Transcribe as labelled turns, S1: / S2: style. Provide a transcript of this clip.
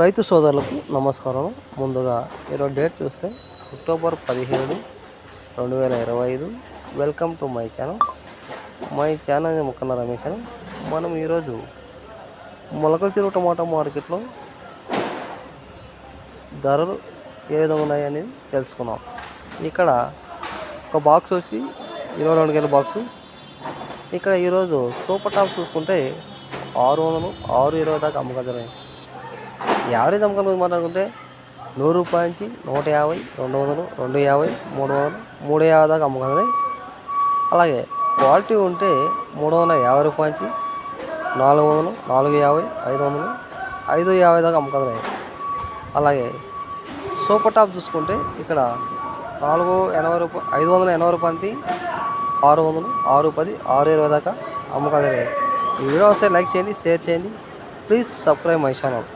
S1: రైతు సోదరులకు నమస్కారం. ముందుగా ఈరోజు డేట్ చూస్తే అక్టోబర్ పదిహేడు రెండు వేల ఇరవై ఐదు. Welcome to my channel. My channel Mukkanna Ramesh అని. మనం ఈరోజు మొలకల చెరువు టమాటా మార్కెట్లో ధరలు ఏ విధంగా ఉన్నాయి అనేది తెలుసుకున్నాం ఇక్కడ ఒక బాక్స్ వచ్చి ఇరవై రెండు కేల బాక్సు. ఇక్కడ ఈరోజు సూపర్ టాప్ చూసుకుంటే ఆరు వందలు ఆరు ఇరవై దాకా అమ్మకం జరిగింది. యావరేజ్ అమ్మకాల గురించి మాట్లాడుకుంటే నూరు రూపాయల నుంచి నూట యాభై రెండు వందలు రెండు యాభై మూడు వందలు మూడు యాభై దాకా అమ్మకాలని అలాగే క్వాలిటీ ఉంటే మూడు వందల యాభై రూపాయల నుంచి నాలుగు వందలు నాలుగు యాభై ఐదు వందలు ఐదు యాభై దాకా అమ్మకాలు అలాగే సూపర్ టాప్ చూసుకుంటే ఇక్కడ నాలుగు ఎనభై రూపాయలు ఐదు వందల ఎనభై రూపాయల నుంచి ఆరు వందలు ఆరు పది ఆరు ఇరవై దాకా అమ్మకాలు ఈ వీడియో వస్తే లైక్ చేయండి షేర్ చేయండి. Please subscribe my channel.